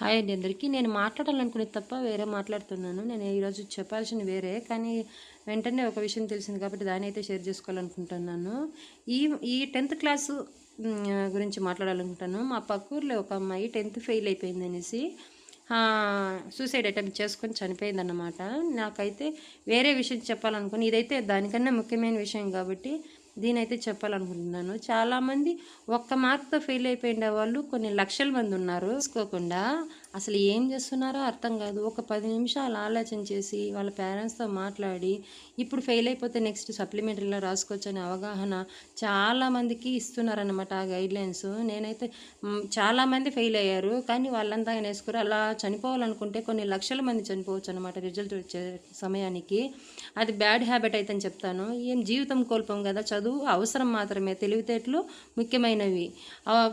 Hi అండి అందరికీ. నేను మాట్లాడాలనుకునేది తప్ప వేరే మాట్లాడుతున్నాను. నేను ఈరోజు చెప్పాల్సిన వేరే కానీ వెంటనే ఒక విషయం తెలిసింది కాబట్టి దాని అయితే షేర్ చేసుకోవాలనుకుంటున్నాను. ఈ ఈ టెన్త్ క్లాసు గురించి మాట్లాడాలనుకుంటాను మా పక్కూర్లో ఒక అమ్మాయి టెన్త్ ఫెయిల్ అయిపోయింది అనేసి సూసైడ్ అటెంప్ట్ చేసుకొని చనిపోయిందన్నమాట. నాకైతే వేరే విషయం చెప్పాలనుకుని ఇదైతే దానికన్నా ముఖ్యమైన విషయం కాబట్టి దీనైతే చెప్పాలనుకుంటున్నాను. చాలామంది ఒక్క మార్క్తో ఫెయిల్ అయిపోయిన వాళ్ళు కొన్ని లక్షల మంది ఉన్నారు. తెలుసుకోకుండా అసలు ఏం చేస్తున్నారో అర్థం కాదు. ఒక పది నిమిషాలు ఆలోచన చేసి వాళ్ళ పేరెంట్స్తో మాట్లాడి ఇప్పుడు ఫెయిల్ అయిపోతే నెక్స్ట్ సప్లిమెంటరీలో రాసుకోవచ్చు అనే అవగాహన చాలామందికి ఇస్తున్నారనమాట ఆ గైడ్లైన్స్ నేనైతే చాలామంది ఫెయిల్ అయ్యారు కానీ వాళ్ళంతా నేర్చుకుని అలా చనిపోవాలనుకుంటే కొన్ని లక్షల మంది చనిపోవచ్చు అనమాట రిజల్ట్ వచ్చే సమయానికి. అది బ్యాడ్ హ్యాబిట్ అయితే అని చెప్తాను. ఏం జీవితం కోల్పోం కదా చదువు అవసరం మాత్రమే. తెలివితేటలు ముఖ్యమైనవి.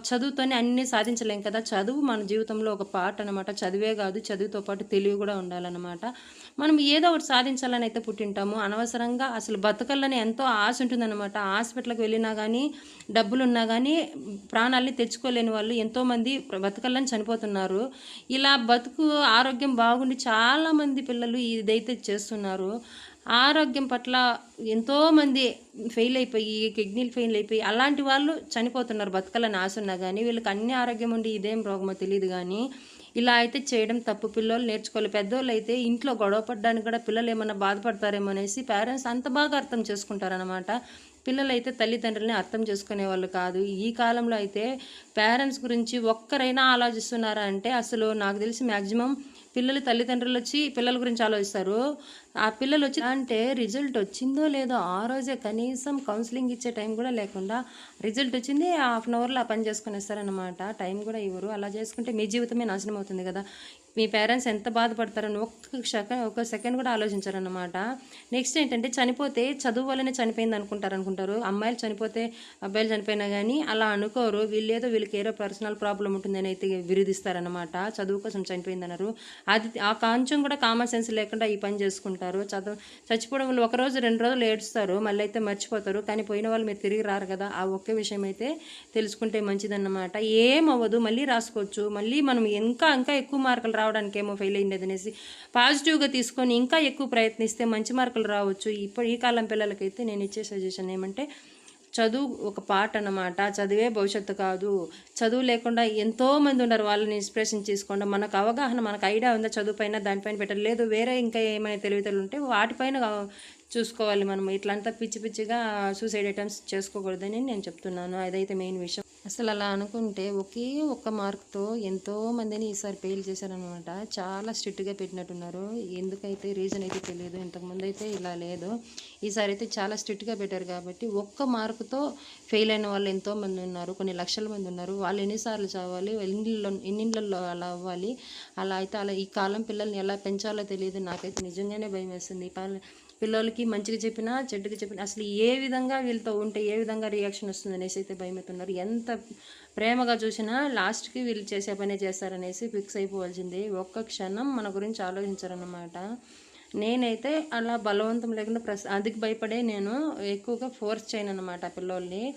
చదువుతోనే అన్నీ సాధించలేం కదా చదువు మన జీవితంలో ఒక పాట అనమాట చదివే కాదు చదువుతో పాటు తెలివి కూడా ఉండాలన్నమాట. మనం ఏదో ఒకటి సాధించాలని అయితే పుట్టింటాము. అనవసరంగా అసలు బతకాలని ఎంతో ఆశ ఉంటుందన్నమాట. హాస్పిటల్కి వెళ్ళినా కానీ డబ్బులు ఉన్నా కానీ ప్రాణాలని తెచ్చుకోలేని వాళ్ళు ఎంతోమంది బతకాలని చనిపోతున్నారు. ఇలా బతుకు ఆరోగ్యం బాగుండి చాలామంది పిల్లలు ఇదైతే చేస్తున్నారు. ఆరోగ్యం పట్ల ఎంతోమంది ఫెయిల్ అయిపోయి కిడ్నీలు ఫెయిల్ అయిపోయి అలాంటి వాళ్ళు చనిపోతున్నారు బతకాలని ఆశ ఉన్నా కానీ వీళ్ళకి అన్ని ఆరోగ్యం ఉండి ఇదేం రోగమో తెలియదు కానీ ఇలా అయితే చేయడం తప్పు. పిల్లలు నేర్చుకోవాలి. పెద్దోళ్ళు అయితే ఇంట్లో గొడవ పడడానికి కూడా పిల్లలు ఏమైనా బాధపడతారేమో అనేసి పేరెంట్స్ అంత బాగా అర్థం చేసుకుంటారనమాట పిల్లలు అయితే తల్లిదండ్రులని అర్థం చేసుకునే వాళ్ళు కాదు. ఈ కాలంలో అయితే పేరెంట్స్ గురించి ఒక్కరైనా ఆలోచిస్తున్నారా అంటే అసలు నాకు తెలిసి మ్యాక్సిమం పిల్లలు తల్లిదండ్రులు వచ్చి పిల్లల గురించి ఆలోచిస్తారు. ఆ పిల్లలు వచ్చి అంటే రిజల్ట్ వచ్చిందో లేదో ఆ రోజే కనీసం కౌన్సిలింగ్ ఇచ్చే టైం కూడా లేకుండా రిజల్ట్ వచ్చింది హాఫ్ అన్ అవర్లో ఆ పని చేసుకునేస్తారనమాట టైం కూడా ఇవ్వరు. అలా చేసుకుంటే మీ జీవితమే నాశనం అవుతుంది కదా. మీ పేరెంట్స్ ఎంత బాధపడతారని ఒక్క సెకండ్ ఒక సెకండ్ కూడా ఆలోచించారనమాట నెక్స్ట్ ఏంటంటే చనిపోతే చదువు వల్లనే చనిపోయింది అనుకుంటారు అనుకుంటారు అమ్మాయిలు చనిపోతే అబ్బాయిలు చనిపోయినా కానీ అలా అనుకోరు. వీళ్ళేదో వీళ్ళకి ఏదో పర్సనల్ ప్రాబ్లం ఉంటుందని అయితే విరుదిస్తారనమాట చదువు కోసం చనిపోయిందన్నారు. అది ఆ కాంచం కూడా కామన్ సెన్స్ లేకుండా ఈ పని చేసుకుంటారు. చదువు చచ్చిపోవడం వల్ల ఒక రోజు రెండు రోజులు ఏడుస్తారు మళ్ళీ అయితే మర్చిపోతారు. కానీ పోయిన వాళ్ళు మీరు తిరిగి రారు కదా ఆ ఒక్క విషయం అయితే తెలుసుకుంటే మంచిదన్నమాట. ఏమవ్వదు మళ్ళీ రాసుకోవచ్చు. మళ్ళీ మనం ఇంకా ఇంకా ఎక్కువ మార్కులు రావడానికి ఏమో ఫెయిల్ అయింది అనేసి పాజిటివ్గా తీసుకొని ఇంకా ఎక్కువ ప్రయత్నిస్తే మంచి మార్కులు రావచ్చు. ఇప్పుడు ఈ కాలం పిల్లలకైతే నేను ఇచ్చే సజెషన్ ఏమంటే చదువు ఒక పార్ట్ అన్నమాట. చదివే భవిష్యత్తు కాదు. చదువు లేకుండా ఎంతో మంది ఉన్నారు. వాళ్ళని ఇన్స్పిరేషన్ తీసుకోండి. మనకు అవగాహన మనకు ఐడియా ఉందా చదువు పైన దానిపైన పెట్టాలి లేదు వేరే ఇంకా ఏమైనా తెలివితేటలు ఉంటే వాటిపైన చూసుకోవాలి మనం. ఇట్లంతా పిచ్చి పిచ్చిగా సూసైడ్ ఐటమ్స్ చేసుకోకూడదని నేను చెప్తున్నాను. అదైతే మెయిన్ విషయం. అసలు అలా అనుకుంటే ఒకే ఒక్క మార్క్తో ఎంతో మందిని ఈసారి ఫెయిల్ చేశారనమాట చాలా స్ట్రిక్ట్గా పెట్టినట్టున్నారు. ఎందుకైతే రీజన్ అయితే తెలియదు ఇంతకుముందు అయితే ఇలా లేదు. ఈసారి అయితే చాలా స్ట్రిక్ట్గా పెట్టారు కాబట్టి ఒక్క మార్కుతో ఫెయిల్ అయిన వాళ్ళు ఎంతోమంది ఉన్నారు కొన్ని లక్షల మంది ఉన్నారు. వాళ్ళు ఎన్నిసార్లు చదవాలి ఎన్నిళ్ళలో ఎన్నిళ్ళల్లో అలా అవ్వాలి? అలా అయితే అలా ఈ కాలం పిల్లల్ని ఎలా పెంచాలో తెలియదు. నాకైతే నిజంగానే భయం వేస్తుంది. పిల్లలకి మంచిగా చెప్పినా చెడ్డగా చెప్పినా అసలు ఏ విధంగా వీళ్ళతో ఉంటే ఏ విధంగా రియాక్షన్ వస్తుంది అనేసి అయితే భయమవుతున్నారు. ఎంత ప్రేమగా చూసినా లాస్ట్కి వీళ్ళు చేసే పనే చేస్తారనేసి ఫిక్స్ అయిపోవాల్సింది. ఒక్క క్షణం మన గురించి ఆలోచించారన్నమాట. నేనైతే అలా బలవంతం లేకుండా ప్రస్ అందుకు భయపడే నేను ఎక్కువగా ఫోర్స్ చేయను అనమాట పిల్లోల్ని.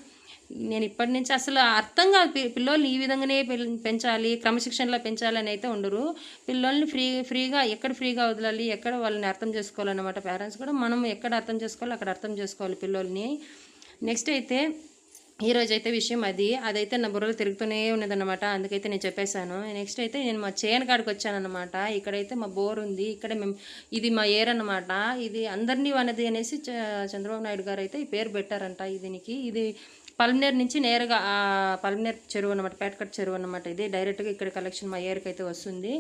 నేను ఇప్పటి నుంచి అసలు అర్థం కాదు. పి- పిల్లోల్ని ఈ విధంగానే పెంచాలి క్రమశిక్షణలో పెంచాలి అని అయితే ఉండరు. పిల్లోల్ని ఫ్రీ ఫ్రీగా ఎక్కడ ఫ్రీగా వదలాలి ఎక్కడ వాళ్ళని అర్థం చేసుకోవాలన్నమాట. పేరెంట్స్ కూడా మనం ఎక్కడ అర్థం చేసుకోవాలి అక్కడ అర్థం చేసుకోవాలి పిల్లోల్ని. నెక్స్ట్ అయితే ఈ అయితే విషయం అది. అదైతే నా బుర్రలో తిరుగుతూనే ఉన్నదన్నమాట. అందుకైతే నేను చెప్పేశాను. నెక్స్ట్ అయితే నేను మా చేను కాడికి వచ్చానమాట ఇక్కడైతే మా బోర్ ఉంది. ఇక్కడ మేము ఇది మా ఏర్ అన్నమాట ఇది అందరినీ వనది అనేసి చ- చంద్రబాబు నాయుడు గారు అయితే ఈ పేరు పెట్టారంట దీనికి. ఇది పల్మనేర్ నుంచి నేరుగా పల్మనేర్ చెరువు అనమాట పేటకట్ చెరువు అనమాట ఇది. డైరెక్ట్గా ఇక్కడ కలెక్షన్ మా ఏర్కి అయితే వస్తుంది.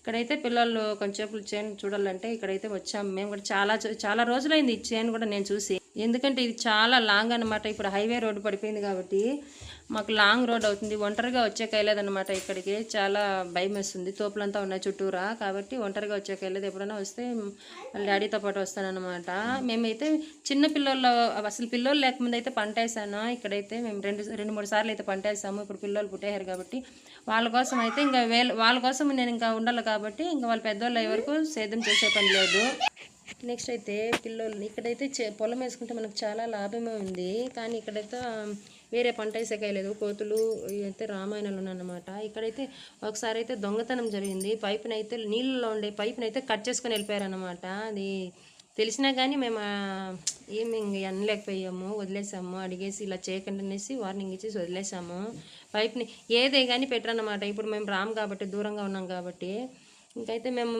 ఇక్కడైతే పిల్లలు కొంచెంసేపు చేను చూడాలంటే ఇక్కడైతే వచ్చాము మేము కూడా చాలా చాలా రోజులైంది ఈ చేను కూడా నేను చూసి. ఎందుకంటే ఇది చాలా లాంగ్ అనమాట ఇప్పుడు హైవే రోడ్డు పడిపోయింది కాబట్టి మాకు లాంగ్ రోడ్ అవుతుంది. ఒంటరిగా వచ్చేకైలేదనమాట ఇక్కడికి. చాలా భయం వేస్తుంది. తోపులంతా ఉన్నాయి చుట్టూరా. కాబట్టి ఒంటరిగా వచ్చేకైలేదు ఎప్పుడైనా వస్తే వాళ్ళ డాడీతో పాటు వస్తానన్నమాట. మేమైతే చిన్న పిల్లలు అసలు పిల్లలు లేకముందు అయితే పంట వేసాను? ఇక్కడైతే మేము రెండు రెండు మూడు సార్లు అయితే పంట వేసాము. ఇప్పుడు పిల్లలు పుట్టేయారు కాబట్టి వాళ్ళ కోసం అయితే ఇంకా వేల వాళ్ళ కోసం నేను ఇంకా ఉండాలి కాబట్టి ఇంకా వాళ్ళ పెద్దవాళ్ళు అయ్యే వరకు సేద్యం చేసే పని లేదు. నెక్స్ట్ అయితే పిల్లలు ఇక్కడైతే చే- పొలం వేసుకుంటే మనకు చాలా లాభమే ఉంది. కానీ ఇక్కడైతే వేరే పంట వేసేకాయలేదు కోతులు అయితే రామాయణాలు ఉన్నాయన్నమాట. ఇక్కడైతే ఒకసారి అయితే దొంగతనం జరిగింది. పైపుని అయితే నీళ్ళలో ఉండే పైపుని అయితే కట్ చేసుకొని వెళ్ళిపోయారన్నమాట. అది తెలిసినా కానీ మేము ఏమి అనలేకపోయాము. వదిలేసాము. అడిగేసి ఇలా చేయకండి అనేసి వార్నింగ్ ఇచ్చేసి వదిలేసాము. పైప్ని ఏదే కానీ పెట్టరన్నమాట. ఇప్పుడు మేము రాము కాబట్టి దూరంగా ఉన్నాం కాబట్టి. ఇంకైతే మేము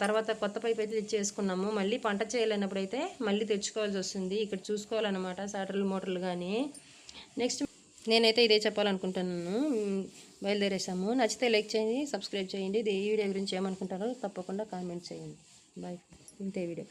తర్వాత కొత్త పైప్ అయితే తెచ్చేసుకున్నాము. మళ్ళీ పంట చేయలేనప్పుడు అయితే మళ్ళీ తెచ్చుకోవాల్సి వస్తుంది. ఇక్కడ చూసుకోవాలన్నమాట సాటర్లు మోటార్లు కానీ నెక్స్ట్ నేనైతే ఇదే చెప్పాలనుకుంటున్నాను. బయలుదేరేసాము నచ్చితే లైక్ చేయండి సబ్స్క్రైబ్ చేయండి. ఇది ఈ వీడియో గురించి ఏమనుకుంటారో తప్పకుండా కామెంట్ చేయండి. బాయ్ ఇంతే వీడియో.